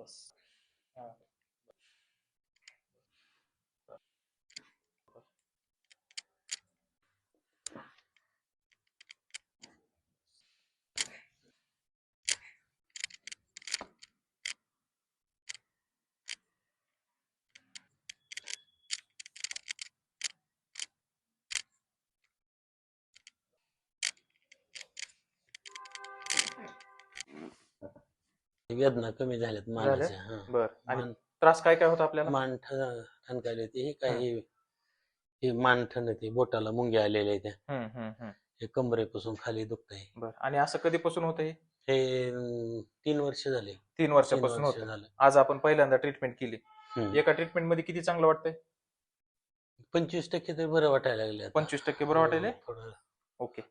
बस हा. वेदना कमी झाल्यात मानाच्या हा. बर. आणि मान- त्रास काय काय होता आपल्याला? मान ठणकायला होती हे काय हे. हे मान ठण होते बोटाला मुंग्या आलेल्या त्या. हम्म, हम्म, हम्म. हे कमरेपासून खाली दुखतंय. बर. आणि असं कधीपासून होतं हे? हे अं, तीन वर्ष झाले. तीन तीन वर्षापासून वर्ष होतं झालं. आज आपण पहिल्यांदा ट्रीटमेंट केली. हम्म. एका ट्रीटमेंटमध्ये किती चांगलं वाटतंय? पंचवीस टक्के तरी बरं वाटायला लागले आता. पंचवीस टक्के बरं वाटेल थोडं. ओके.